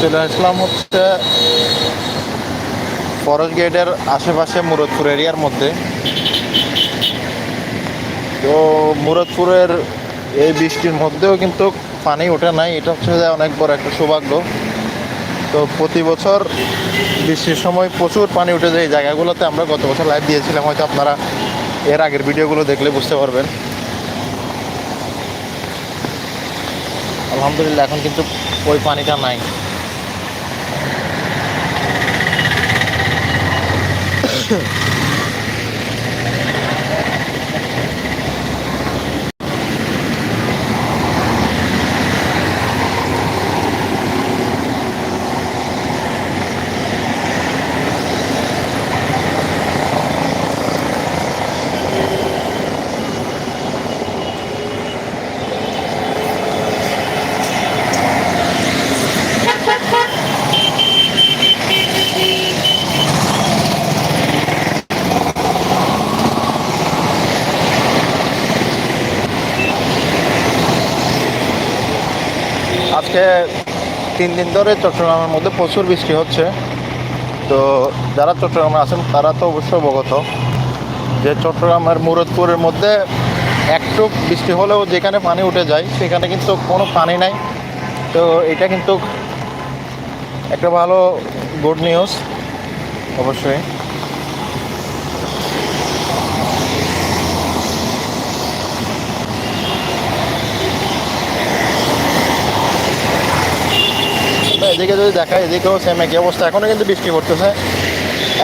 চলে আসলাম হচ্ছে ফরেস্ট গেটের আশেপাশে মুরদপুর এরিয়ার মধ্যে। তো মুরদপুরের এই বৃষ্টির মধ্যেও কিন্তু পানি ওঠে নাই, এটা হচ্ছে যে অনেক বড় একটা সৌভাগ্য। তো প্রতি বছর বৃষ্টির সময় প্রচুর পানি উঠে যায় এই জায়গাগুলোতে, আমরা গত বছর লাইভ দিয়েছিলাম, হয়তো আপনারা এর আগের ভিডিওগুলো দেখলে বুঝতে পারবেন। আলহামদুলিল্লাহ, এখন কিন্তু ওই পানিটা নাই। আজকে তিন দিন ধরে চট্টগ্রামের মধ্যে প্রচুর বৃষ্টি হচ্ছে। তো যারা চট্টগ্রামে আছেন, তারা তো অবশ্যই অবগত যে চট্টগ্রামের মুরদপুরের মধ্যে একটু বৃষ্টি হলেও যেখানে পানি উঠে যায়, সেখানে কিন্তু কোনো পানি নাই। তো এটা কিন্তু একটা ভালো গুড নিউজ অবশ্যই। এদিকে যদি দেখা এদিকেও সেম একই অবস্থা। এখনও কিন্তু বৃষ্টি পড়তেছে।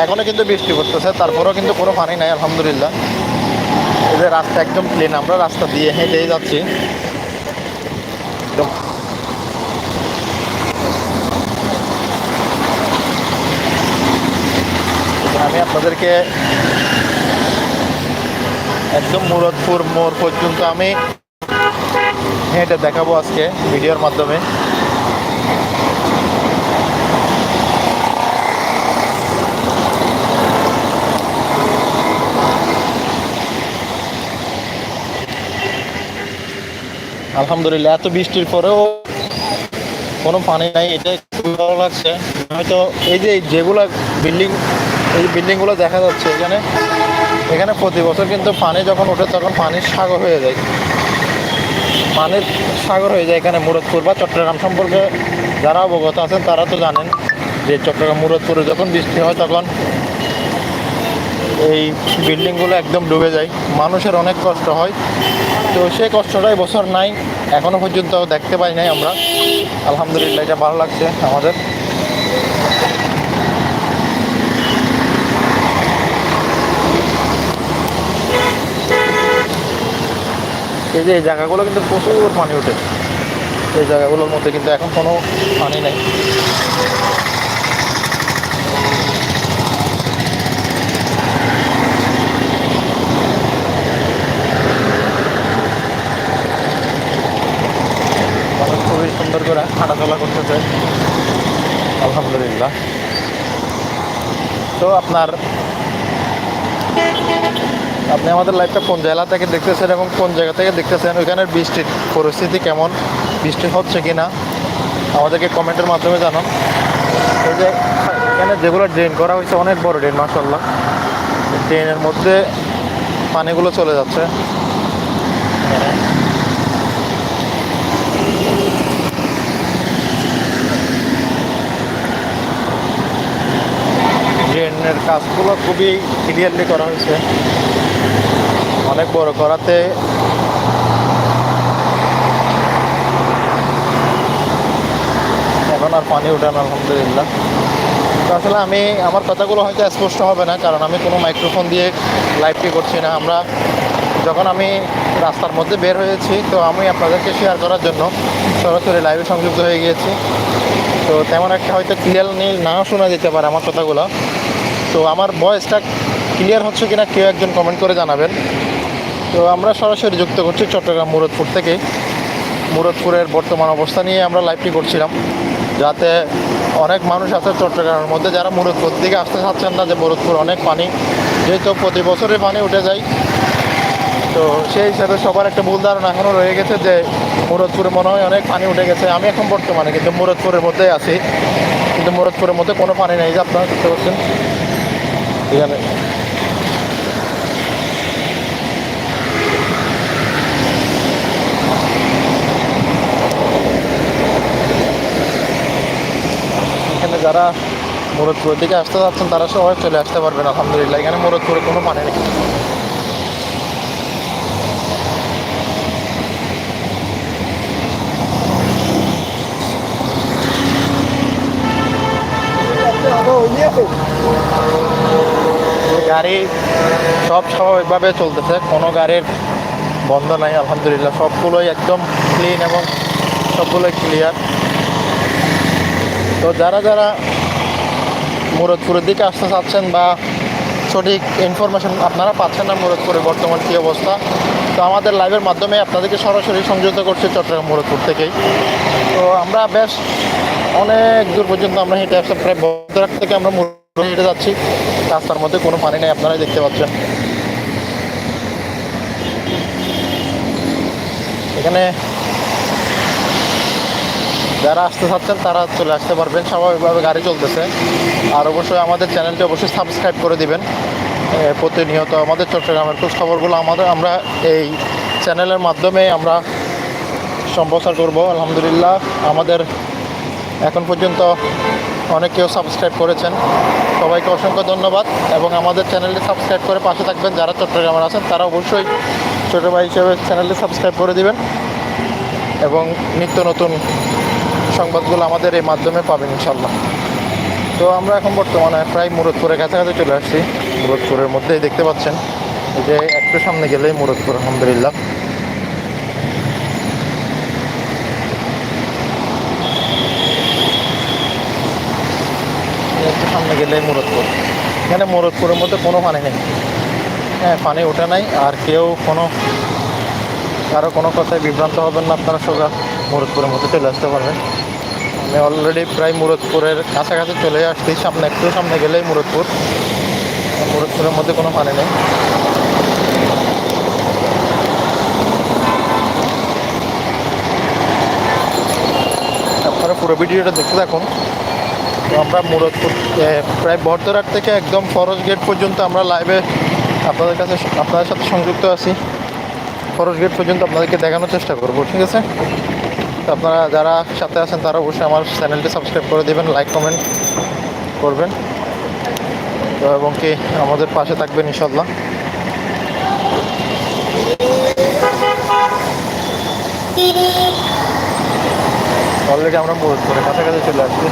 এখনও কিন্তু বৃষ্টি পড়তেছে। তারপরেও কিন্তু কোনো পানি নাই, আলহামদুলিল্লাহ। যে রাস্তা একদম প্লেন আমরা রাস্তা দিয়ে হেঁটেই যাচ্ছি। একদম। আমি আপনাদেরকে একদম মুরদপুর মোড় পর্যন্ত আমি হেঁটে দেখাবো আজকে ভিডিওর মাধ্যমে। আলহামদুলিল্লাহ, এত বৃষ্টির পরেও কোনো পানি নাই এটা খুবই ভালো লাগছে। হয়তো এই যে যেগুলো বিল্ডিং এই বিল্ডিংগুলো দেখা যাচ্ছে, এখানে এখানে প্রতি বছর কিন্তু পানি যখন ওঠে, তখন পানির সাগর হয়ে যায়। পানির সাগর হয়ে যায় এখানে মুরদপুর বা চট্টগ্রাম সম্পর্কে যারা অবগত আছেন, তারা তো জানেন যে চট্টগ্রাম মুরদপুরে যখন বৃষ্টি হয়, তখন এই বিল্ডিংগুলো একদম ডুবে যায়। মানুষের অনেক কষ্ট হয়। তো সেই কষ্টটাই বছর নাই, এখনও পর্যন্ত দেখতে পাই নাই আমরা। আলহামদুলিল্লাহ, এটা ভালো লাগছে আমাদের। এই যে এই জায়গাগুলো কিন্তু প্রচুর পানি ওঠে। এই জায়গাগুলোর মধ্যে কিন্তু এখন কোনো পানি নেই মানুষ খুবই সুন্দর করে হাঁটাচলা করতেছে আলহামদুলিল্লাহ। তো আপনার, আপনি আমাদের লাইফটা কোন জেলা থেকে দেখতেছেন এবং কোন জায়গা থেকে দেখতেছেন? ওইখানের বৃষ্টির পরিস্থিতি কেমন? বৃষ্টি হচ্ছে কি না আমাদেরকে কমেন্টের মাধ্যমে জানান। এই যে এখানে যেগুলো ড্রেন করা হয়েছে, অনেক বড় ড্রেন মাসাল্লাহ ড্রেনের মধ্যে পানিগুলো চলে যাচ্ছে। ড্রেনের কাজগুলো খুবই ক্লিয়ারলি করা হয়েছে। অনেক বড় করাতে এখন আর পানি উঠে না, আলহামদুলিল্লাহ। তো আসলে আমি, আমার কথাগুলো হয়তো স্পষ্ট হবে না, কারণ আমি কোনো মাইক্রোফোন দিয়ে লাইভটি করছি না। আমরা যখন আমি রাস্তার মধ্যে বের হয়েছি, তো আমি আপনাদেরকে শেয়ার করার জন্য সরাসরি লাইভে সংযুক্ত হয়ে গিয়েছি। তো তেমন একটা হয়তো ক্লিয়ারলি না শোনা যেতে পারে আমার কথাগুলো। তো আমার ভয়েসটা ক্লিয়ার হচ্ছে কিনা কেউ একজন কমেন্ট করে জানাবেন। তো আমরা সরাসরি যুক্ত করছি চট্টগ্রাম মুরদপুর থেকে। মুরদপুরের বর্তমান অবস্থা নিয়ে আমরা লাইভটি করছিলাম। যাতে অনেক মানুষ আছে চট্টগ্রামের মধ্যে যারা মুরদপুর দিকে আসতে চাচ্ছেন না, যে মুরদপুর অনেক পানি। যেহেতু প্রতি বছরে পানি উঠে যায়। তো সেই হিসাবে সবার একটা ভুল ধারণা এখনও রয়ে গেছে যে মুরদপুরে মনে হয় অনেক পানি উঠে গেছে। আমি এখন বর্তমানে কিন্তু মুরদপুরের মধ্যেই আছি। কিন্তু মুরদপুরের মধ্যে কোনো পানি নেই যে আপনারা দেখতে পাচ্ছেন। এখানে। এখানে যারা মুরদপুরের দিকে আসতে যাচ্ছেন, তারা সবাই চলে আসতে পারবেন, আলহামদুলিল্লাহ। এখানে মুরদপুরে কোনো পানি নেই। গাড়ি সব স্বাভাবিকভাবে চলতেছে, কোনো গাড়ির বন্ধ নাই, আলহামদুলিল্লাহ। সবগুলোই একদম ক্লিন এবং সবগুলোই ক্লিয়ার তো যারা যারা মুরদপুরের দিকে আসতে চাচ্ছেন বা সঠিক ইনফরমেশন আপনারা পাচ্ছেন না মুরদপুরে বর্তমান কী অবস্থা, তো আমাদের লাইভের মাধ্যমে আপনাদেরকে সরাসরি সংযুক্ত করছি চট্টগ্রাম মুরদপুর থেকেই। তো আমরা বেশ অনেক দূর পর্যন্ত আমরা হেঁটে আসছি প্রায় বদ্রাক থেকে আমরা হেঁটে যাচ্ছি। রাস্তার মধ্যে কোনো পানি নেই, আপনারাই দেখতে পাচ্ছেন। এখানে যারা আসতে চাচ্ছেন, তারা চলে আসতে পারবেন। স্বাভাবিকভাবে গাড়ি চলতেছে। আর অবশ্যই আমাদের চ্যানেলটি অবশ্যই সাবস্ক্রাইব করে দিবেন। প্রতিনিয়ত আমাদের চট্টগ্রামের খবরগুলো আমাদের, আমরা এই চ্যানেলের মাধ্যমে আমরা সম্প্রচার করব। আলহামদুলিল্লাহ, আমাদের এখন পর্যন্ত অনেকেও সাবস্ক্রাইব করেছেন। সবাইকে অসংখ্য ধন্যবাদ এবং আমাদের চ্যানেলটি সাবস্ক্রাইব করে পাশে থাকবেন। যারা চট্টগ্রামের আছেন, তারা অবশ্যই ছোটো ভাই হিসেবে চ্যানেলটি সাবস্ক্রাইব করে দিবেন এবং নিত্য নতুন সংবাদগুলো আমাদের এই মাধ্যমে পাবেন ইনশাল্লাহ তো আমরা এখন বর্তমানে প্রায় মুরদপুরের কাছাকাছি চলে আসছি। মুরদপুরের মধ্যেই দেখতে পাচ্ছেন যে একটু সামনে গেলেই মুরদপুর, আলহামদুলিল্লাহ এই একটু সামনে গেলেই মুরদপুর। এখানে মুরদপুরের মধ্যে কোনো পানি নেই। হ্যাঁ পানি ওঠে নাই, আর কেউ কোনো, কারও কোনো কথায় বিভ্রান্ত হবেন না, আপনারা সোজা মুরদপুরের মধ্যে চলে আসতে পারবেন। আমি অলরেডি প্রায় মুরদপুরের কাছাকাছি চলে আসছি, সামনে, একটু সামনে গেলেই মুরদপুর। মুরদপুরের মধ্যে কোনো পানি নেই। আপনারা পুরো ভিডিওটা দেখতে থাকুন। তো আমরা মুরদপুর প্রায় বর্ধরাট থেকে একদম ফরজ গেট পর্যন্ত আমরা লাইভে আপনাদের কাছে আপনাদের সাথে সংযুক্ত আছি। ফরজ গেট পর্যন্ত আপনাদেরকে দেখানোর চেষ্টা করব, ঠিক আছে? তো আপনারা যারা সাথে আছেন, তারা অবশ্যই আমার চ্যানেলটি সাবস্ক্রাইব করে দেবেন লাইক কমেন্ট করবেন। তো এবং কি আমাদের পাশে থাকবেন ইনশাল্লাহ অলরেডি আমরা মুরদপুরে কাছাকাছি চলে আসছি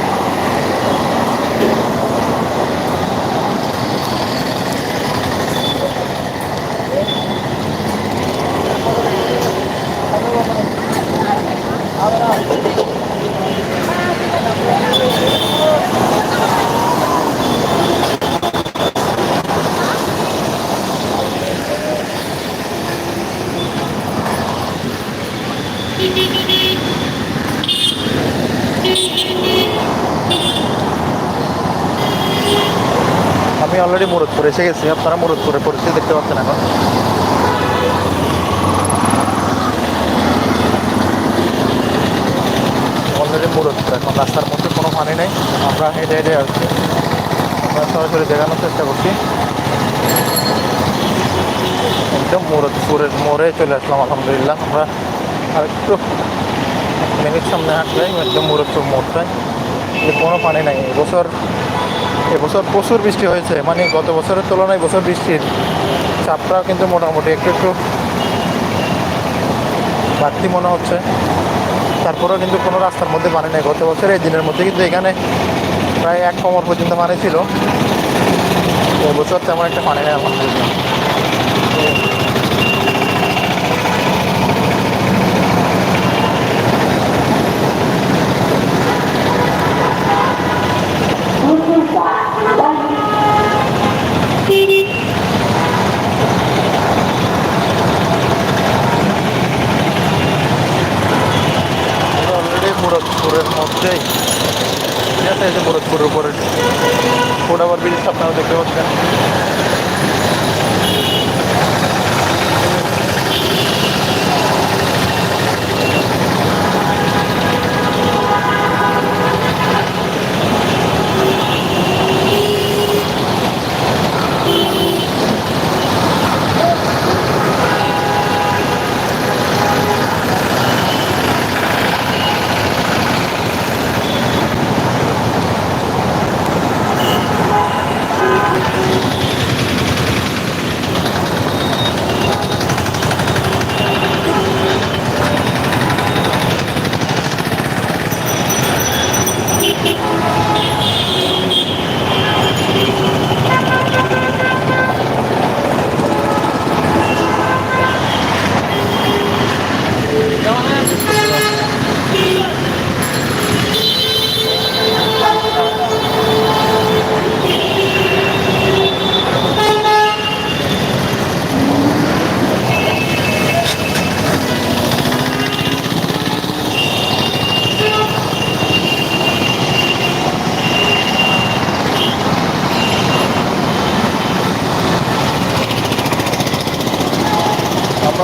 আমি অলরেডি এসে গেছি আপনারা মুরদপুরে পরিস্থিতি দেখতে পাচ্ছেন এখন। অলরেডি মুরদপুর এখন রাস্তার মধ্যে কোনো পানি নেই, আমরা হেঁটে হেঁটে আসছি। আমরা সরাসরি দেখানোর চেষ্টা করছি। একদম মুরদপুরের মোড়ে চলে আসলাম, আলহামদুলিল্লাহ। আমরা আর একটু মিনিট সামনে হাঁটলে একদম মুরদপুর মোড়টায় কোনো পানি নাই, এবছর এবছর প্রচুর বৃষ্টি হয়েছে। মানে গত বছরের তুলনায় বছর বৃষ্টির চাপটাও কিন্তু মোটামুটি একটু একটু বাড়তি মনে হচ্ছে। তারপরেও কিন্তু কোনো রাস্তার মধ্যে পানি নেই। গত বছর এই দিনের মধ্যে কিন্তু এখানে প্রায় এক কমর পর্যন্ত পানি ছিল। এবছর তেমন একটা পানি নেই আলহামদুলিল্লাহ আমরা অলরেডি মুরাদপুরের মধ্যেই। ঠিক আছে এই যে মুরাদপুরের উপরে। ফোটাবার ব্রিজ আপনারা দেখতে পাচ্ছেন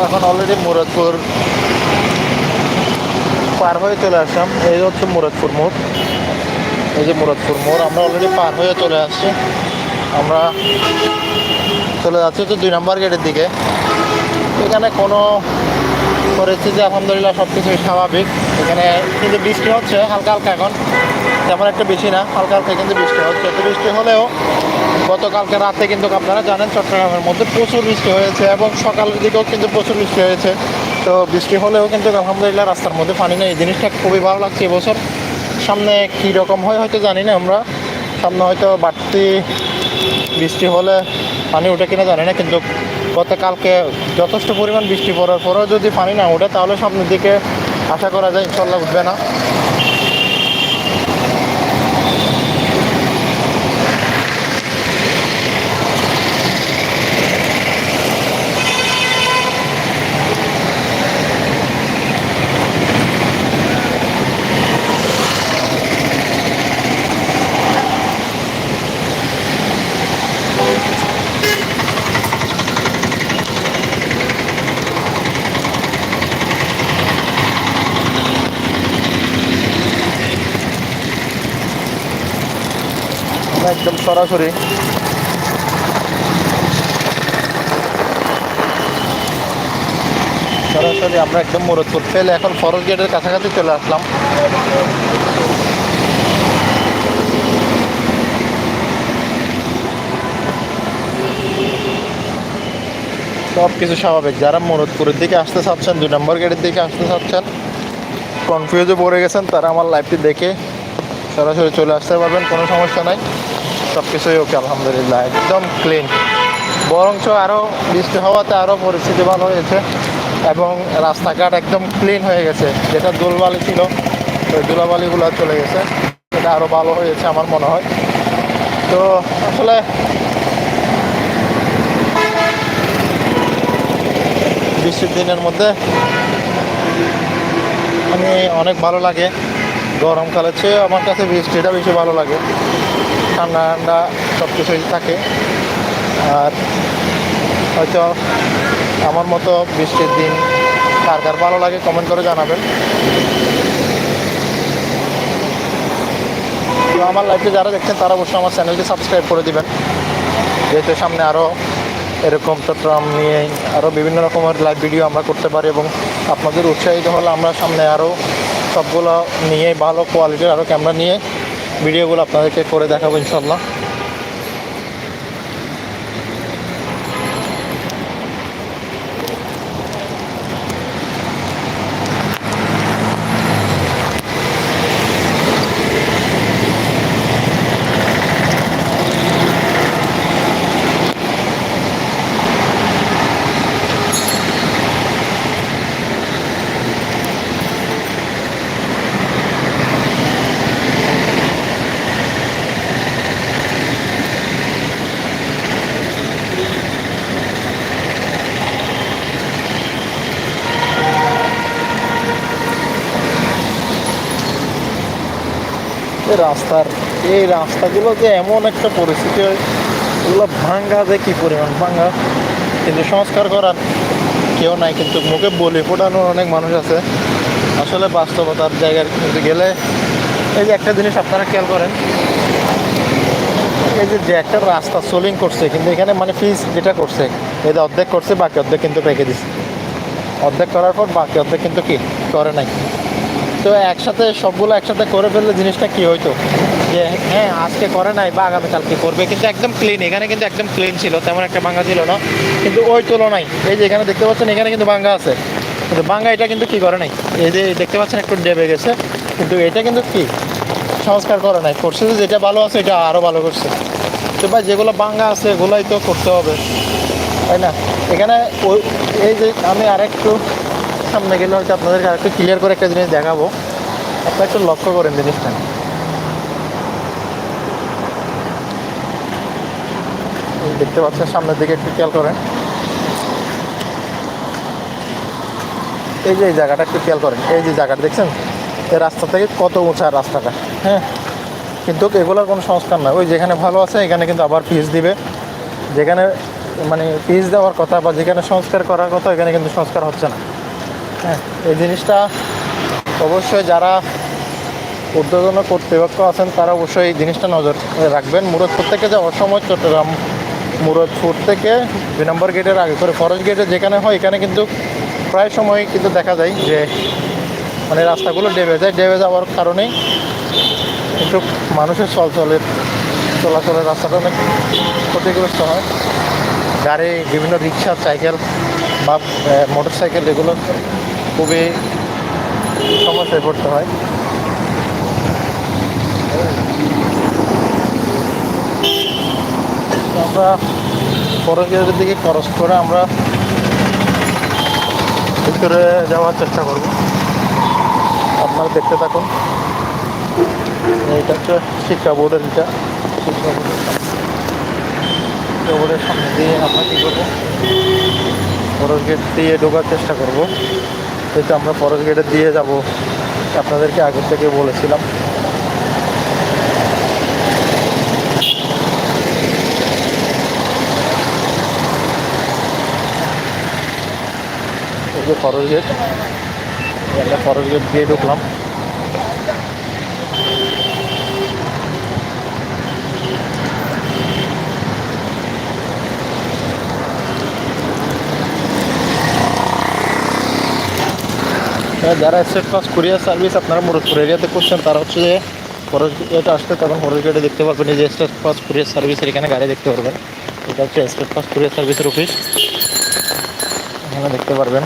এখন অলরেডি মুরাদপুর পার হয়ে চলে আসলাম, এই হচ্ছে মুরাদপুর মোড়। এই যে মুরাদপুর মোড়, আমরা অলরেডি পার হয়ে চলে আসছি। আমরা চলে যাচ্ছি তো দুই নম্বর গেটের দিকে। এখানে কোনো পরিস্থিতি আলহামদুলিল্লাহ সব কিছুই স্বাভাবিক। এখানে কিন্তু বৃষ্টি হচ্ছে, হালকা হালকা এখন। তেমন একটা বেশি না, হালকা হালকা কিন্তু বৃষ্টি হচ্ছে। তো বৃষ্টি হলেও গতকালকে রাতে কিন্তু আপনারা জানেন, চট্টগ্রামের মধ্যে প্রচুর বৃষ্টি হয়েছে এবং সকালের দিকেও কিন্তু প্রচুর বৃষ্টি হয়েছে। তো বৃষ্টি হলেও কিন্তু আলহামদুলিল্লাহ রাস্তার মধ্যে পানি নেই। এই জিনিসটা খুবই ভালো লাগছে এবছর সামনে কী রকম হয় হয়তো জানি না আমরা। সামনে হয়তো বাড়তি বৃষ্টি হলে পানি ওঠে কিনা জানি না, কিন্তু গতকালকে যথেষ্ট পরিমাণ বৃষ্টি পড়ার পরেও যদি পানি না ওঠে, তাহলে সামনের দিকে আশা করা যায় ইনশাল্লাহ উঠবে না আমরা একদম সরাসরি। সরাসরি আমরা একদম মুরদপুর। ফেলে এখন ফরজ গেটের কাছাকাছি চলে আসলাম। সব কিছু স্বাভাবিক। যারা মুরদপুরের দিকে আসতে চাচ্ছেন, দুই নম্বর গেটের দিকে আসতে চাচ্ছেন কনফিউজে পড়ে গেছেন, তারা আমার লাইভটি দেখে সরাসরি চলে আসতে পারবেন, কোনো সমস্যা নাই। সব কিছুই ওকে, আলহামদুলিল্লাহ, একদম ক্লিন বরঞ্চ আরও বৃষ্টি হওয়াতে আরও পরিস্থিতি ভালো হয়েছে এবং রাস্তাঘাট একদম ক্লিন হয়ে গেছে। যেটা দুলবালি ছিল, ওই ধুলাবালিগুলো চলে গেছে। এটা আরও ভালো হয়েছে আমার মনে হয়। তো আসলে বৃষ্টির দিনের মধ্যে আমি অনেক ভালো লাগে। গরমকালের চেয়ে আমার কাছে বৃষ্টিটা বেশি ভালো লাগে। ঠান্ডা ঠান্ডা সব কিছুই থাকে। আর হয়তো আমার মতো বৃষ্টির দিন কার কার ভালো লাগে কমেন্ট করে জানাবেন। তো আমার লাইফে যারা দেখছেন, তারা অবশ্যই আমার চ্যানেলটি সাবস্ক্রাইব করে দিবেন। যেহেতু সামনে আরও এরকম চট্টগ্রাম নিয়ে আরও বিভিন্ন রকমের লাইভ ভিডিও আমরা করতে পারি এবং আপনাদের উৎসাহিত হলে আমরা সামনে আরও সবগুলো নিয়ে ভালো কোয়ালিটির আরও ক্যামেরা নিয়ে ভিডিওগুলো আপনাদেরকে করে দেখাবো ইনশাল্লাহ রাস্তার, এই রাস্তাগুলো যে এমন একটা পরিস্থিতি হয়, এগুলো ভাঙ্গা যে কী পরিমাণ ভাঙ্গা? কিন্তু সংস্কার করার কেউ নাই, কিন্তু মুখে বলি, ফোটানোর অনেক মানুষ আছে। আসলে বাস্তবতার জায়গায় কিন্তু গেলে, এই যে একটা জিনিস আপনারা খেয়াল করেন, এই যে যে একটা রাস্তা সোলিং করছে, কিন্তু এখানে মানে ফিস যেটা করছে এটা অর্ধেক করছে, বাকি অর্ধেক কিন্তু রেখে দিচ্ছে অর্ধেক করার পর বাকি অর্ধেক কিন্তু কি? করে নাই। তো একসাথে সবগুলো একসাথে করে ফেললে জিনিসটা কি হইতো? যে হ্যাঁ আজকে করে নাই বা আগামীকালকে করবে, কিন্তু একদম ক্লিন এখানে কিন্তু একদম ক্লিন ছিল, তেমন একটা ভাঙ্গা ছিল না, কিন্তু ওই তুলনায়, এই যে এখানে দেখতে পাচ্ছেন, এখানে কিন্তু ভাঙ্গা আছে। কিন্তু ভাঙ্গা এটা কিন্তু কি করে নাই? এই যে দেখতে পাচ্ছেন, একটু ডেবে গেছে, কিন্তু এটা কিন্তু কি? সংস্কার করে নাই, করছে যেটা ভালো আছে, এটা আরও ভালো করছে। তো ভাই, যেগুলো ভাঙ্গা আছে, এগুলোই তো করতে হবে, তাই না? এখানে ওই এই যে আমি আরেকটু সামনে গেলে হয়তো আপনাদেরকে আরেকটু ক্লিয়ার করে একটা জিনিস দেখাবো। আপনারা একটু লক্ষ্য করেন জিনিসটা। দেখতে পাচ্ছেন সামনের দিকে একটু খেয়াল করেন। এই যে এই জায়গাটা একটু খেয়াল করেন। এই যে জায়গাটা দেখছেন? এই রাস্তা থেকে কত উঁচা রাস্তাটা হ্যাঁ? কিন্তু এগুলোর কোনো সংস্কার নয় ওই যেখানে ভালো আছে, এখানে কিন্তু আবার পিস দিবে। যেখানে মানে পিস দেওয়ার কথা বা যেখানে সংস্কার করার কথা এখানে কিন্তু সংস্কার হচ্ছে না। হ্যাঁ এই জিনিসটা অবশ্যই যারা উদ্যোগন কর্তৃপক্ষ আছেন, তারা অবশ্যই এই জিনিসটা নজর রাখবেন। মুরদপুর থেকে যে অসময় চট্টগ্রাম মুরদপুর থেকে দুই নম্বর গেটের আগে করে ফরেস্ট গেটে যেখানে হয়, এখানে কিন্তু প্রায় সময় কিন্তু দেখা যায় যে মানে রাস্তাগুলো ডেবে যায়। ডেবে যাওয়ার কারণেই একটু মানুষের চলাচলের চলাচলের রাস্তাটা অনেক ক্ষতিগ্রস্ত হয়। গাড়ি, বিভিন্ন রিক্সা, সাইকেল বা মোটর সাইকেল এগুলো খুবই সমস্যায় পড়তে হয়। আমরা ফরেস্ট দিকে খরচ করে আমরা ভিতরে যাওয়ার চেষ্টা করব। আপনারা দেখতে থাকুন। এটা হচ্ছে শিক্ষা বোর্ডের এটা। শিক্ষা বোর্ডের সামনে দিয়ে আমরা কী করব? ফরেস্ট গেট দিয়ে ঢোকার চেষ্টা করব। যেহেতু আমরা ফরেস্ট গেটে দিয়ে যাব। আপনাদেরকে আগের থেকে বলেছিলাম। ফরেস্ট গেট আমরা ফরেস্ট গেট দিয়ে ঢুকলাম। যারা স্টেট পাস কুরিয়ার সার্ভিস আপনারা মুরদপুর এরিয়াতে করছেন তারা হচ্ছে যে ফরেস্ট গেটে আসলে তখন ফরেস্ট গেটে দেখতে পারবেন যে স্টেট পাস কুরিয়ার সার্ভিসের এখানে গাড়ি দেখতে পারবেন। এটা হচ্ছে স্টেট পাস কুরিয়ার সার্ভিসের অফিস এখানে দেখতে পারবেন।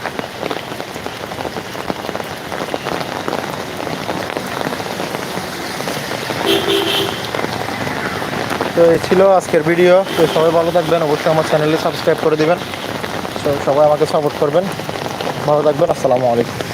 তো এই ছিল আজকের ভিডিও তো সবাই ভালো থাকবেন, অবশ্যই আমার চ্যানেলে সাবস্ক্রাইব করে দেবেন। তো সবাই আমাকে সাপোর্ট করবেন। ভালো থাকবেন, আসসালামু আলাইকুম।